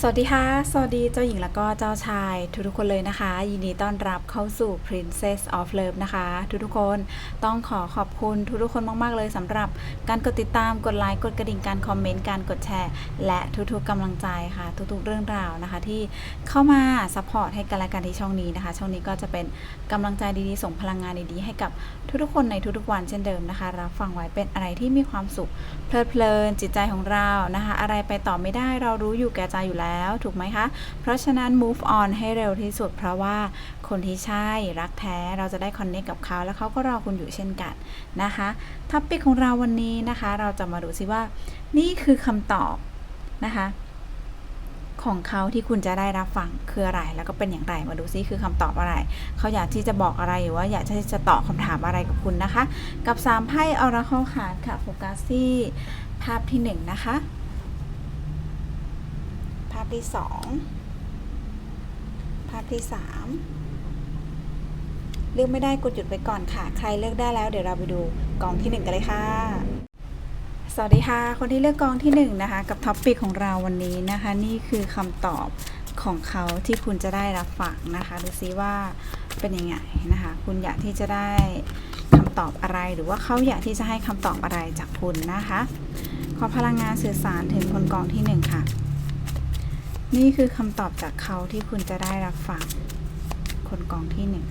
สวัสดีค่ะ สวัสดีเจ้าหญิงแล้วก็เจ้าชาย ทุกๆคนเลยนะคะ ยินดีต้อนรับเข้าสู่ Princess of Love นะคะ ทุกๆคนต้องขอขอบคุณทุกๆคนมากๆเลยสำหรับการกดติดตามกดไลค์กดกระดิ่งการคอมเมนต์การกดแชร์ และทุกๆกำลังใจค่ะ ทุกๆเรื่องราวนะคะ ที่เข้ามาซัพพอร์ตให้กันและกันที่ช่องนี้นะคะ ช่องนี้ก็จะเป็นกำลังใจดีๆส่งพลังงานดีๆให้กับทุกๆคนในทุกๆวันเช่นเดิมนะคะรับฟังไว้เป็นอะไรที่มีความสุขเพลิดเพลินจิตใจของเรานะคะ อะไรไปต่อไม่ได้เรารู้อยู่แก่ใจอยู่แล้วถูกไหมคะ เพราะฉะนั้น move on ให้เร็วที่สุด เพราะว่าคนที่ใช่รักแท้เราจะได้ connect กับเขา แล้วเขาก็รอคุณอยู่เช่นกันนะคะท็อปิกของเราวันนี้นะคะ เราจะมาดูซิว่า นี่คือคำตอบนะคะของเขาที่คุณจะได้รับฟังคืออะไร แล้วก็เป็นอย่างไรมาดูซิคือคำตอบอะไร เขาอยากที่จะบอกอะไรหรือว่าอยากที่จะตอบคำถามอะไรกับคุณนะคะ กับสามไพ่ออราเคิลคาร์ดค่ะโฟกัสที่ภาพที่หนึ่งนะคะ ที่สองภาพที่สามเลือกไม่ได้กดหยุดไปก่อนค่ะ ใครเลือกได้แล้วเดี๋ยวเราไปดูกองที่หนึ่งกันเลยค่ะ สวัสดีค่ะ คนที่เลือกกองที่หนึ่งนะคะ กับท็อปปิกของเราวันนี้นะคะ นี่คือคำตอบของเขาที่คุณจะได้รับฟังนะคะ ดูซิว่าเป็นยังไงนะคะ คุณอยากที่จะได้คำตอบอะไร หรือว่าเขาอยากที่จะให้คำตอบอะไรจากคุณนะคะ ขอพลังงานสื่อสารถึงคนกองที่หนึ่งค่ะ นี่คือคำตอบจากเขาที่คุณจะได้รับฟัง คนกองที่หนึ่ง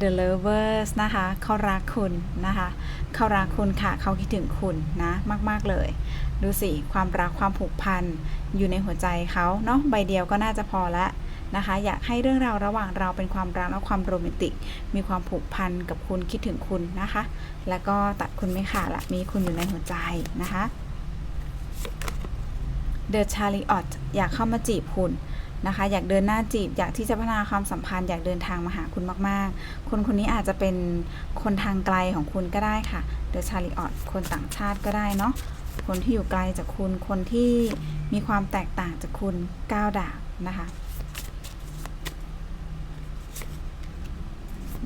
The Lovers นะคะเขารักคุณนะคะเขารักคุณค่ะ เขาคิดถึงคุณนะมาก ๆ เลย ดูสิ ความรักความผูกพันอยู่ในหัวใจเขาเนาะใบเดียวก็น่าจะพอละนะคะ อยากให้เรื่องราวระหว่างเราเป็นความรักและความโรแมนติก มีความผูกพันกับคุณคิดถึงคุณนะคะ แล้วก็ตัดคุณไม่ขาดละมีคุณอยู่ในหัวใจนะคะ เดอะชาลีออตอยากเข้ามาจีบคุณนะคะ อยากเดินหน้าจีบ อยากที่จะพัฒนาความสัมพันธ์ อยากเดินทางมาหาคุณมาก ๆ คนคนนี้อาจจะเป็นคนทางไกลของคุณก็ได้ค่ะ เดอะชาลีออตคนต่างชาติก็ได้เนาะ คนที่อยู่ไกลจากคุณ คนที่มีความแตกต่างจากคุณก้าวดาบนะคะ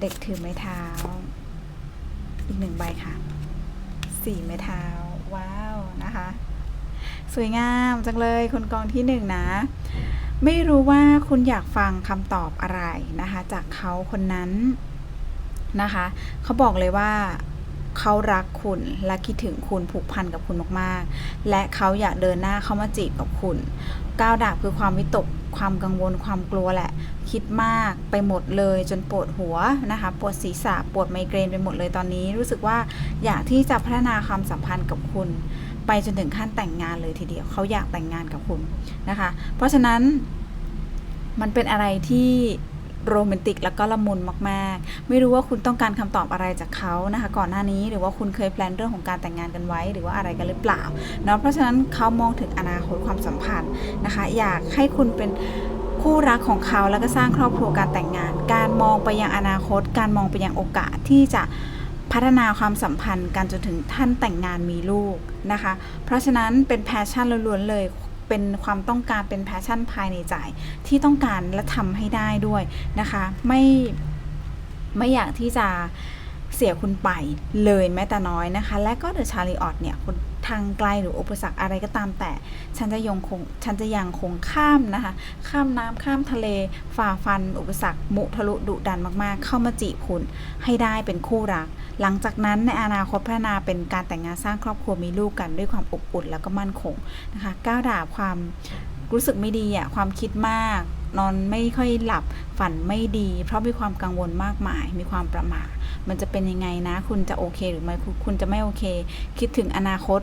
เด็กถือไม้เท้า อีกหนึ่งใบค่ะ สี่ไม้เท้า ว้าว นะคะ สวยงามจังเลยคนกองที่หนึ่งนะ ไม่รู้ว่าคุณอยากฟังคำตอบอะไรนะคะ จากเขาคนนั้นนะคะ เขาบอกเลยว่าเขารักคุณและคิดถึงคุณผูกพันกับคุณมากๆ และเขาอยากเดินหน้าเข้ามาจีบกับคุณก้าวดาบคือความวิตกความกังวลความกลัวแหละ คิดมากไปหมดเลยจนปวดหัวนะคะ ปวดศีรษะปวดไมเกรนไปหมดเลยตอนนี้ รู้สึกว่าอยากที่จะพัฒนาความสัมพันธ์กับคุณ ไปจนถึงขั้นแต่งงานเลยทีเดียวเขาอยากแต่งงานกับคุณนะคะ เพราะฉะนั้นมันเป็นอะไรที่โรแมนติกแล้วก็ละมุนมากๆ ไม่รู้ว่าคุณต้องการคำตอบอะไรจากเขานะคะ ก่อนหน้านี้หรือว่าคุณเคยแพลนเรื่องของการแต่งงานกันไว้ หรือว่าอะไรกันหรือเปล่าเนาะเพราะฉะนั้นเขามองถึงอนาคตความสัมพันธ์นะคะ อยากให้คุณเป็นคู่รักของเขาแล้วก็สร้างครอบครัวการแต่งงาน การมองไปยังอนาคต การมองไปยังโอกาสที่จะ พัฒนาความสัมพันธ์กันจนถึงท่านแต่งงานมีลูกนะคะ เพราะฉะนั้นเป็นแพชชั่นล้วนๆเลยเป็นความต้องการเป็นแพชชั่นภายในใจที่ต้องการและทำให้ได้ด้วยนะคะ ไม่ไม่อยากที่จะเสียคุณไปเลยแม้แต่น้อยนะคะ และก็เดอะชาลีออตเนี่ย ทางไกลหรืออุปสรรคอะไรก็ตามแต่ ฉันจะยังคงฉันจะยังคงข้ามนะคะ ข้ามน้ำข้ามทะเล ฝ่าฟัน อุปสรรค มุทะลุดุดันมากๆ เข้ามาจีบคุณให้ได้เป็นคู่รัก หลังจากนั้นในอนาคตพัฒนาเป็นการแต่งงานสร้างครอบครัวมีลูกกันด้วยความอบอุ่นแล้วก็มั่นคงนะคะก้าวด่าความรู้สึกไม่ดีอะความคิดมากนอนไม่ค่อยหลับฝันไม่ดี เพราะมีความกังวลมากมาย มีความประหม่ามันจะเป็นยังไงนะ คุณจะโอเคหรือไม่คุณจะไม่โอเค คิดถึงอนาคต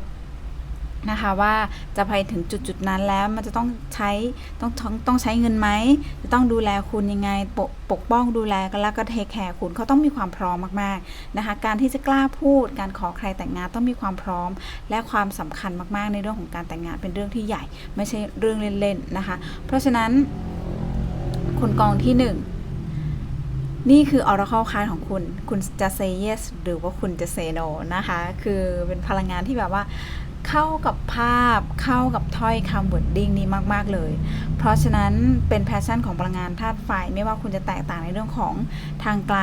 นะคะว่าจะไปถึงจุดจุดๆนั้นแล้วมันจะต้องใช้ต้องต้องต้องใช้เงินไหมจะต้องดูแลคุณยังไงปกปกป้องดูแลกันแล้วก็เทคแคร์คุณเขาต้องมีความพร้อมมากๆนะคะการที่จะกล้าพูดการขอใครแต่งงานต้องมีความพร้อม และความสำคัญมากๆ ในเรื่องของการแต่งงานเป็นเรื่องที่ใหญ่ ไม่ใช่เรื่องเล่นๆนะคะ เพราะฉะนั้นคุณกองที่หนึ่งนี่คือ Oracle card ของคุณ คุณจะ say yes หรือว่าคุณจะ say no นะคะ คือเป็นพลังงานที่แบบว่า เข้ากับภาพเข้ากับถ้อยคำ wording นี้มาก ๆ เลย เพราะฉะนั้นเป็นแพชชั่นของพลังงานธาตุไฟไม่ว่าคุณจะแตกต่างในเรื่องของทางไกล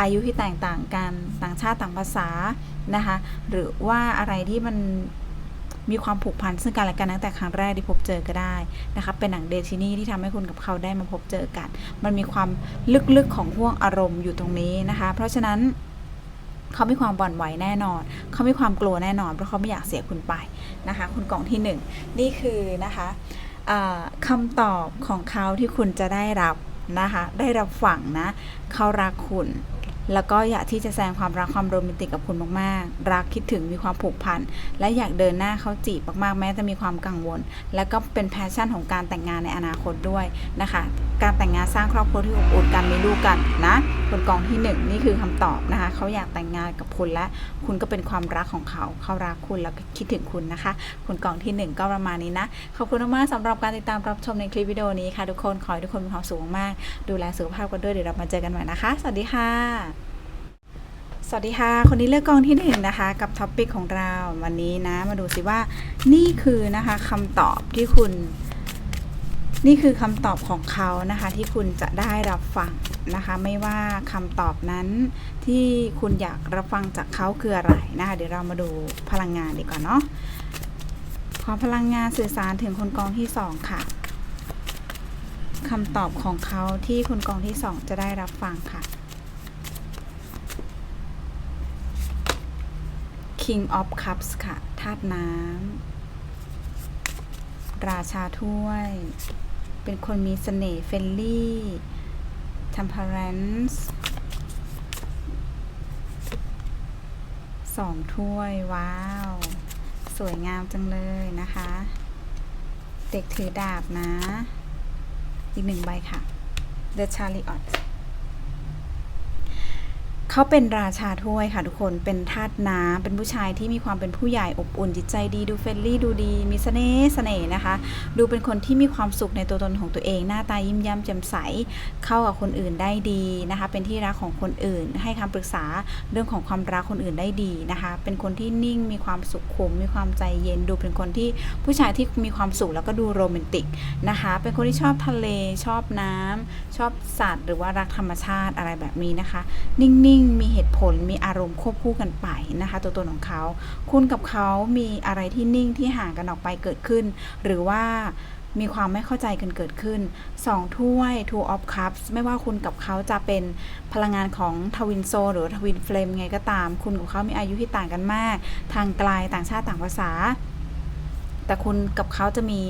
อายุที่แตกต่างกันต่างชาติต่างภาษานะคะ หรือว่าอะไรที่มันมีความผูกพันซึ่งกันและกันตั้งแต่ครั้งแรกที่พบเจอก็ได้นะคะเป็นหนังเดทินีที่ทำให้คุณกับเขาได้มาพบเจอกัน มันมีความลึกๆของห่วงอารมณ์อยู่ตรงนี้นะคะ เพราะฉะนั้น เขามีความบ่อนไหวแน่นอน เขามีความกลัวแน่นอน เพราะเขาไม่อยากเสียคุณไปนะคะ คุณกล่องที่หนึ่งนี่คือนะคะอ่าคำตอบของเขาที่คุณจะได้รับนะคะ ได้รับฝังนะเขารักคุณแล้วก็อยากที่จะแสดงความรักความโรแมนติกกับคุณมากๆ รักคิดถึงมีความผูกพัน และอยากเดินหน้าเขาจีบมากๆ แม้จะมีความกังวล แล้วก็เป็นแพชชั่นของการแต่งงานในอนาคตด้วยนะคะการแต่งงานสร้างครอบครัวที่อบอุ่นกันมีลูกกันนะคนกองที่หนึ่งนี่คือคำตอบนะคะ เขาอยากแต่งงานกับคุณและ คุณก็เป็นความรักของเขา เขารักคุณแล้วก็คิดถึงคุณนะคะ คนกองที่หนึ่งก็ประมาณนี้นะ ขอบคุณมากสำหรับการติดตามรับชมในคลิปวิดีโอนี้ค่ะทุกคน ขอให้ทุกคนมีความสุขมาก ดูแลสุขภาพกันด้วย เดี๋ยวเรามาเจอกันใหม่นะคะ สวัสดีค่ะสวัสดีค่ะ คนนี้เลือกกองที่หนึ่งนะคะกับท็อปปิกของเราวันนี้นะ มาดูสิว่านี่คือนะคะคำตอบที่คุณ นี่คือคำตอบของเขานะคะที่คุณจะได้รับฟังนะคะไม่ว่าคำตอบนั้นที่คุณอยากรับฟังจากเขาคืออะไรนะคะเดี๋ยวเรามาดูพลังงานดีกว่าเนาะขอพลังงานสื่อสารถึงคนกองที่สองค่ะคำตอบของเขาที่คนกองที่สองจะได้รับฟังค่ะ King of Cups ค่ะธาตุน้ำราชาถ้วย เป็นคนมีเสน่ห์เฟลลี่ทัมเพรนส์สองถ้วย ว้าว สวยงามจังเลยนะคะ เด็กถือดาบนะ อีกหนึ่งใบค่ะ The Chariot เขาเป็นราชาถ้วยค่ะทุกคนเป็นทาสน้ำเป็นผู้ชายที่มีความเป็นผู้ใหญ่อบอุ่นจิตใจดีดูเฟรนลี่ดูดี มีเสน่ห์เสน่ห์นะคะ ดูเป็นคนที่มีความสุขในตัวตนของตัวเอง หน้าตายิ้มแย้มแจ่มใสเข้ากับคนอื่นได้ดีนะคะ เป็นที่รักของคนอื่น ให้คำปรึกษาเรื่องของความรักคนอื่นได้ดีนะคะ เป็นคนที่นิ่งมีความสุขุมมีความใจเย็น ดูเป็นคนที่ผู้ชายที่มีความสุขแล้วก็ดูโรแมนติกนะคะ เป็นคนที่ชอบทะเลชอบน้ำชอบสัตว์ หรือว่ารักธรรมชาติอะไรแบบนี้นะคะ นิ่งๆมีเหตุผล มีอารมณ์ควบคู่กันไปนะคะ ตัวตนของเขา คุณกับเขามีอะไรที่นิ่งที่ห่างกันออกไปเกิดขึ้น หรือว่ามีความไม่เข้าใจกันเกิดขึ้น 2 ถ้วย two of cups ไม่ว่าคุณกับเขาจะเป็นพลังงานของทวินโซหรือทวินเฟลมไงก็ตาม คุณกับเขามีอายุที่ต่างกันมาก ทางไกลต่างชาติต่างภาษา แต่คุณกับเขาจะมี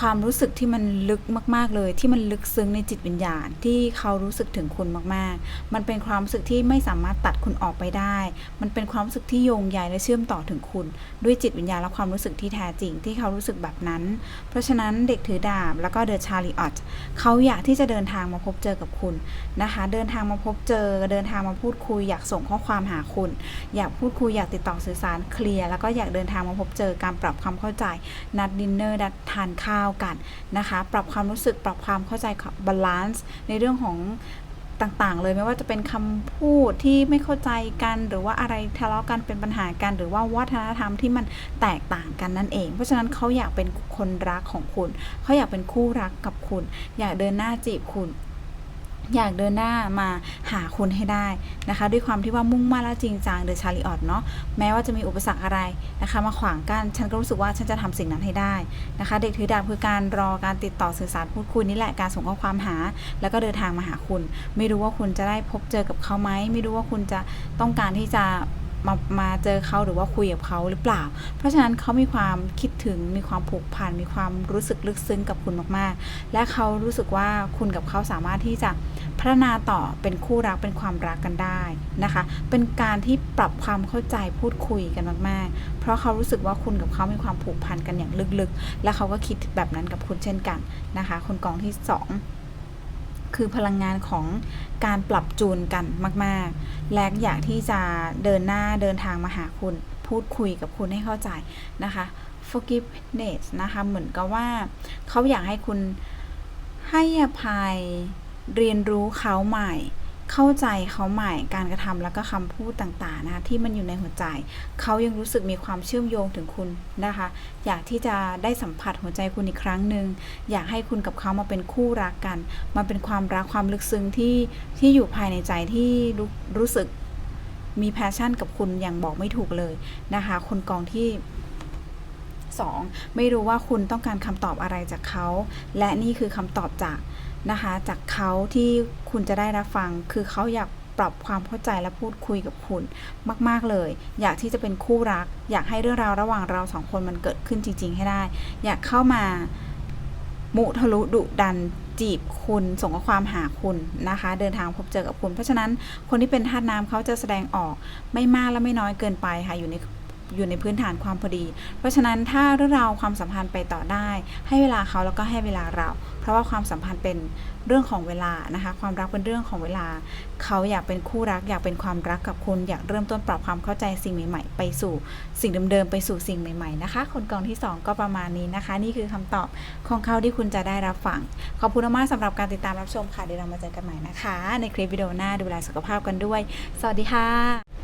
ความรู้สึกที่มันลึกมาก ๆ เลย ที่มันลึกซึ้งในจิตวิญญาณที่เขารู้สึกถึงคุณมาก ๆ มันเป็นความรู้สึกที่ไม่สามารถตัดคุณออกไปได้ มันเป็นความรู้สึกที่โยงใยและเชื่อมต่อถึงคุณ ด้วยจิตวิญญาณและความรู้สึกที่แท้จริงที่เขารู้สึกแบบนั้น เพราะฉะนั้นเด็กถือดาบแล้วก็เดอะชาริออตเขาอยากที่จะเดินทางมาพบเจอกับคุณนะคะ เดินทางมาพบเจอ เดินทางมาพูดคุย อยากส่งข้อความหาคุณ อยากพูดคุยอยากติดต่อสื่อสารเคลียร์แล้วก็อยากเดินทางมาพบเจอการปรับความเข้าใจ นัดดินเนอร์นัดทานข้าวกันนะคะ ปรับความรู้สึกปรับความเข้าใจบาลานซ์ในเรื่องของต่างๆ เลยไม่ว่าจะเป็นคำพูดที่ไม่เข้าใจกัน หรือว่าอะไรทะเลาะกันเป็นปัญหากัน หรือว่าวัฒนธรรมที่มันแตกต่างกันนั่นเอง เพราะฉะนั้นเขาอยากเป็นคนรักของคุณ เขาอยากเป็นคู่รักกับคุณ อยากเดินหน้าจีบคุณ อยากเดินหน้ามาหาคุณให้ได้นะคะ ด้วยความที่ว่ามุ่งมั่นและจริงจังเดอะชาริออตเนาะแม้ว่าจะมีอุปสรรคอะไรนะคะ มาขวางกันฉันก็รู้สึกว่าฉันจะทำสิ่งนั้นให้ได้นะคะ เด็กถือดาบคือการรอการติดต่อสื่อสารพูดคุยนี่แหละการส่งข้อความหา แล้วก็เดินทางมาหาคุณ ไม่รู้ว่าคุณจะได้พบเจอกับเขาไหมไม่รู้ว่าคุณจะต้องการที่จะมามาเจอเขาหรือว่าคุยกับเขาหรือเปล่า เพราะฉะนั้นเขามีความคิดถึงมีความผูกพันมีความรู้สึกลึกซึ้งกับคุณมากๆ และเขารู้สึกว่าคุณกับเขาสามารถที่จะ พัฒนาต่อเป็นคู่รักเป็นความรักกันได้นะคะ เป็นการที่ปรับความเข้าใจพูดคุยกันมากๆ เพราะเขารู้สึกว่าคุณกับเขามีความผูกพันกันอย่างลึกๆ และเขาก็คิดแบบนั้นกับคุณเช่นกันนะคะคนกองที่สองคือพลังงานของการปรับจูนกันมาก ๆ และอยากที่จะเดินหน้าเดินทางมาหาคุณ พูดคุยกับคุณให้เข้าใจนะคะ forgiveness นะคะ เหมือนกับว่า เขาอยากให้คุณให้อภัย เรียนรู้เขาใหม่ เข้าใจเขาใหม่ การกระทำแล้วก็คำพูดต่างๆนะที่มันอยู่ในหัวใจ เขายังรู้สึกมีความเชื่อมโยงถึงคุณนะคะ อยากที่จะได้สัมผัสหัวใจคุณอีกครั้งหนึ่งอยากให้คุณกับเขามาเป็นคู่รักกัน มาเป็นความรักความลึกซึ้งที่ที่อยู่ภายในใจที่รู้รู้สึกมีแพชชั่นกับคุณอย่างบอกไม่ถูกเลยนะคะ คนกองที่ 2 ไม่รู้ว่าคุณต้องการคำตอบอะไรจากเขา และนี่คือคำตอบจากนะคะ จากเขาที่คุณจะได้รับฟัง คือเขาอยากปรับความเข้าใจและพูดคุยกับคุณมาก ๆ เลย อยากที่จะเป็นคู่รัก อยากให้เรื่องราวระหว่างเราสองคนมันเกิดขึ้นจริง ๆ ให้ได้ อยากเข้ามามุทะลุดุดันจีบคุณส่งข้อความหาคุณนะคะ เดินทางพบเจอกับคุณ เพราะฉะนั้นคนที่เป็นธาตุน้ำเขาจะแสดงออกไม่มากและไม่น้อยเกินไปค่ะอยู่ใน อยู่ในพื้นฐานความพอดี เพราะฉะนั้นถ้าเรื่องราวความสัมพันธ์ไปต่อได้ ให้เวลาเขาแล้วก็ให้เวลาเรา เพราะว่าความสัมพันธ์เป็นเรื่องของเวลานะคะ ความรักเป็นเรื่องของเวลา เขาอยากเป็นคู่รัก อยากเป็นความรักกับคุณ อยากเริ่มต้นปรับความเข้าใจสิ่งใหม่ ๆ ไปสู่สิ่งเดิมๆ ไปสู่สิ่งใหม่ ๆ นะคะ คนกองที่สองก็ประมาณนี้นะคะ นี่คือคำตอบของเขาที่คุณจะได้รับฟัง ขอบคุณมากสำหรับการติดตามรับชมค่ะ เดี๋ยวเรามาเจอกันใหม่นะคะ ในคลิปวิดีโอหน้าดูแลสุขภาพกันด้วย สวัสดีค่ะ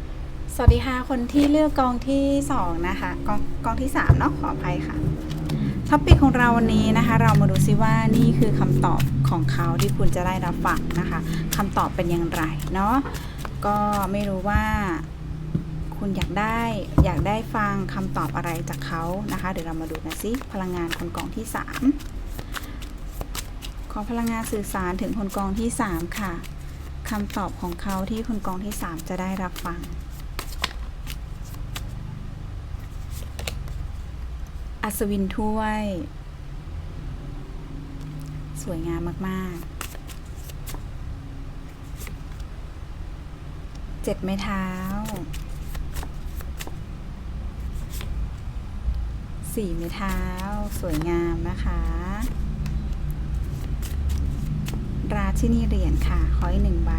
วัสดีค่ะ คนที่เลือกกองที่สองนะคะ กองกองที่สามเนาะขออภัยค่ะท็อปิกของเราวันนี้นะคะ เรามาดูซิว่านี่คือคำตอบของเขาที่คุณจะได้รับฟังนะคะคำตอบเป็นอย่างไรเนาะก็ไม่รู้ว่าคุณอยากได้อยากได้ฟังคำตอบอะไรจากเขานะคะ เดี๋ยวเรามาดูกันซิพลังงานคนกองที่สามขอพลังงานสื่อสารถึงคนกองที่สามค่ะคำตอบของเขาที่คนกองที่สามจะได้รับฟัง อัศวินถ้วย สวยงามมาก ๆ เจ็ดไม้เท้า สี่ไม้เท้า สวยงามนะคะ ราชินีเหรียญค่ะ ขออีกหนึ่งใบ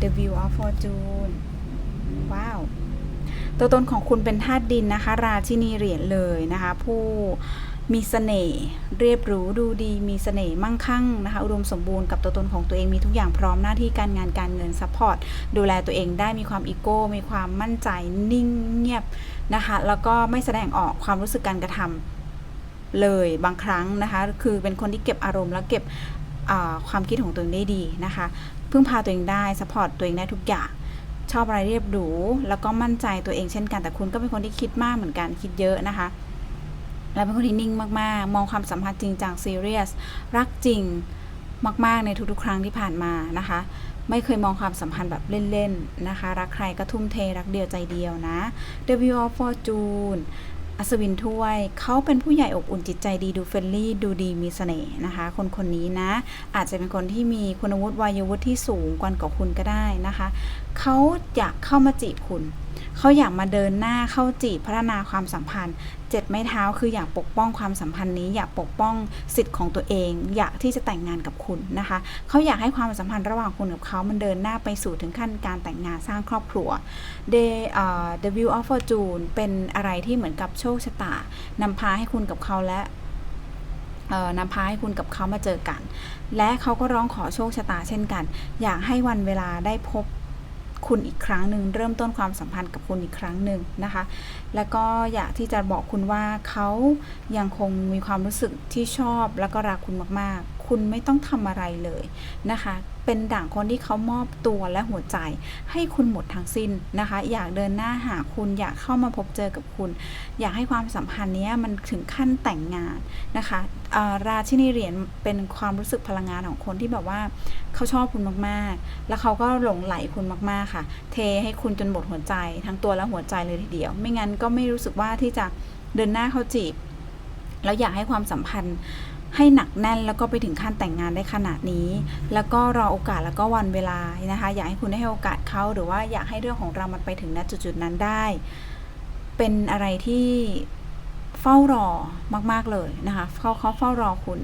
The View of Fortune ตัวตนของคุณเป็นธาตุดินนะคะ ราชินีเหรียญเลยนะคะ ผู้มีเสน่ห์เรียบรู้ดูดีมีเสน่ห์มั่งคั่งนะคะอุดมสมบูรณ์กับตัวตนของตัวเองมีทุกอย่างพร้อมหน้าที่การงานการเงินซัพพอร์ตดูแลตัวเองได้มีความอีโก้ มีความมั่นใจนิ่งเงียบนะคะ แล้วก็ไม่แสดงออกความรู้สึกการกระทำเลยบางครั้งนะคะ คือเป็นคนที่เก็บอารมณ์แล้วเก็บความคิดของตัวเองได้ดีนะคะ พึ่งพาตัวเองได้ซัพพอร์ตตัวเองได้ทุกอย่าง ชอบอะไรเรียบหรูแล้วก็มั่นใจตัวเองเช่นกันแต่คุณก็เป็นคนที่คิดมากเหมือนกันคิดเยอะนะคะ และเป็นคนที่นิ่งมากๆ มองความสัมพันธ์จริงจังซีเรียสรักจริงมากๆในทุกๆ ครั้งที่ผ่านมานะคะ ไม่เคยมองความสัมพันธ์แบบเล่นๆนะคะ รักใครก็ทุ่มเทรักเดียวใจเดียวนะ W of Fortune อัศวินถ้วย เขาเป็นผู้ใหญ่อบอุ่นจิตใจดีดูเฟรนลี่ดูดีมีเสน่ห์นะคะ คนคนนี้นะ อาจจะเป็นคนที่มีคุณวุฒิวัยวุฒิที่สูงกว่ากับคุณก็ได้นะคะ เขาอยากเข้ามาจีบคุณ เขาอยากมาเดินหน้าเข้าจีบพัฒนาความสัมพันธ์เจ็ดไม้เท้าคืออยากปกป้องความสัมพันธ์นี้ อยากปกป้องสิทธิ์ของตัวเอง อยากที่จะแต่งงานกับคุณนะคะเขาอยากให้ความสัมพันธ์ระหว่างคุณกับเขามันเดินหน้าไปสู่ถึงขั้นการแต่งงานสร้างครอบครัว The uh, The View of Fortune เป็นอะไรที่เหมือนกับโชคชะตานำพาให้คุณกับเขาและนำพาให้คุณกับเขามาเจอกัน และเขาก็ร้องขอโชคชะตาเช่นกัน อยากให้วันเวลาได้พบ คุณอีกครั้งหนึ่งเริ่มต้นความสัมพันธ์กับคุณอีกครั้งหนึ่งนะคะ แล้วก็อยากที่จะบอกคุณว่าเขายังคงมีความรู้สึกที่ชอบแล้วก็รักคุณมากๆ คุณไม่ต้องทำอะไรเลยนะคะ เป็นด่างคนที่เขามอบตัวและหัวใจ ให้คุณหมดทั้งสิ้นนะคะ อยากเดินหน้าหาคุณอยากเข้ามาพบเจอกับคุณ อยากให้ความสัมพันธ์นี้มันถึงขั้นแต่งงานนะคะราชินีเหรียญเป็นความรู้สึกพลังงานของคนที่แบบว่าเขาชอบคุณมากๆ แล้วเขาก็หลงไหลคุณมากๆค่ะ เทให้คุณจนหมดหัวใจ ทั้งตัวและหัวใจเลยทีเดียว ไม่งั้นก็ไม่รู้สึกว่าที่จะเดินหน้าเข้าจีบ แล้วอยากให้ความสัมพันธ์ ให้หนักแน่นแล้วก็ไปถึงขั้นแต่งงานได้ขนาดนี้ แล้วก็รอโอกาสแล้วก็วันเวลานะคะ อยากให้คุณได้ให้โอกาสเขาหรือว่าอยากให้เรื่องของเรามันไปถึงณจุดๆนั้นได้ เป็นอะไรที่เฝ้ารอมาก ๆ เลยนะคะเขาเขาเฝ้ารอคุณ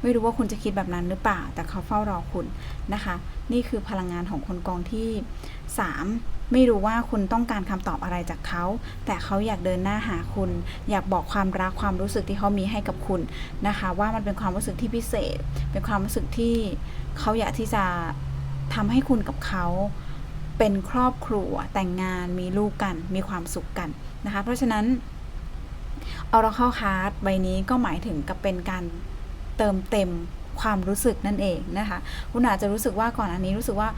ไม่รู้ว่าคุณจะคิดแบบนั้นหรือเปล่า แต่เขาเฝ้ารอคุณนะคะ นี่คือพลังงานของคนกองที่ 3 ไม่รู้ว่าคุณต้องการคำตอบอะไรจากเขา แต่เขาอยากเดินหน้าหาคุณ อยากบอกความรักความรู้สึกที่เขามีให้กับคุณนะคะ ว่ามันเป็นความรู้สึกที่พิเศษ เป็นความรู้สึกที่เขาอยากที่จะทำให้คุณกับเขาเป็นครอบครัวแต่งงานมีลูกกัน มีความสุขกันนะคะ เพราะฉะนั้น Oracle Card ใบนี้ก็หมายถึงกับเป็นการเติมเต็มความรู้สึกนั่นเองนะคะ คุณอาจจะรู้สึกว่าก่อนอันนี้รู้สึกว่า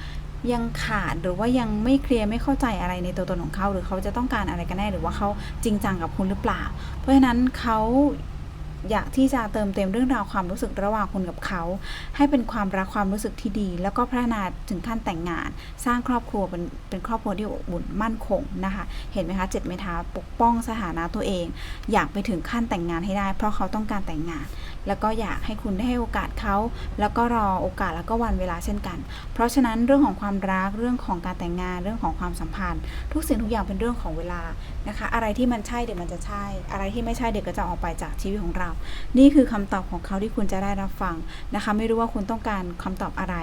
ยังขาดหรือว่ายังไม่เคลียร์ไม่เข้าใจอะไรในตัวตนของเขา หรือเขาจะต้องการอะไรกันแน่หรือว่าเขาจริงจังกับคุณหรือเปล่า เพราะฉะนั้นเขา อยากที่จะเติมเต็มเรื่องราวความรู้สึกระหว่างคุณกับเขา ให้เป็นความรักความรู้สึกที่ดี แล้วก็พัฒนาถึงขั้นแต่งงาน สร้างครอบครัวเป็นเป็นครอบครัวที่อบอุ่นมั่นคงนะคะ เห็นไหมคะเจ็ดไม้เท้าปกป้องสถานะตัวเอง อยากไปถึงขั้นแต่งงานให้ได้ เพราะเขาต้องการแต่งงาน แล้วก็อยากให้คุณได้ให้โอกาสเขา แล้วก็รอโอกาสแล้วก็วันเวลาเช่นกัน เพราะฉะนั้นเรื่องของความรักเรื่องของการแต่งงานเรื่องของความสัมพันธ์ ทุกสิ่งทุกอย่างเป็นเรื่องของเวลานะคะ อะไรที่มันใช่เดี๋ยวมันจะใช่ อะไรที่ไม่ใช่เดี๋ยวก็จะออกไปจากชีวิตของเรานี่คือคำตอบของเขาที่คุณจะได้รับฟังนะคะ ไม่รู้ว่าคุณต้องการคำตอบอะไร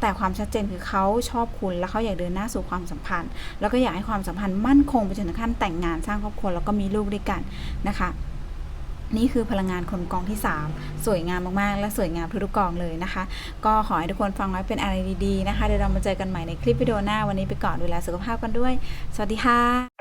แต่ความชัดเจนคือเขาชอบคุณ และเขาอยากเดินหน้าสู่ความสัมพันธ์ แล้วก็อยากให้ความสัมพันธ์มั่นคงไปจนถึงขั้นแต่งงานสร้างครอบครัวแล้วก็มีลูกด้วยกันนะคะนี่คือพลังงานคนกองที่ 3 สวยงามมาก ๆ และสวยงามทุกๆกองเลยนะคะ ก็ขอให้ทุกคนฟังไว้เป็นอะไรดี ๆ นะคะ เดี๋ยวเรามาเจอกันใหม่ในคลิปวิดีโอหน้าวันนี้ไปก่อนดูแลสุขภาพกันด้วย สวัสดีค่ะ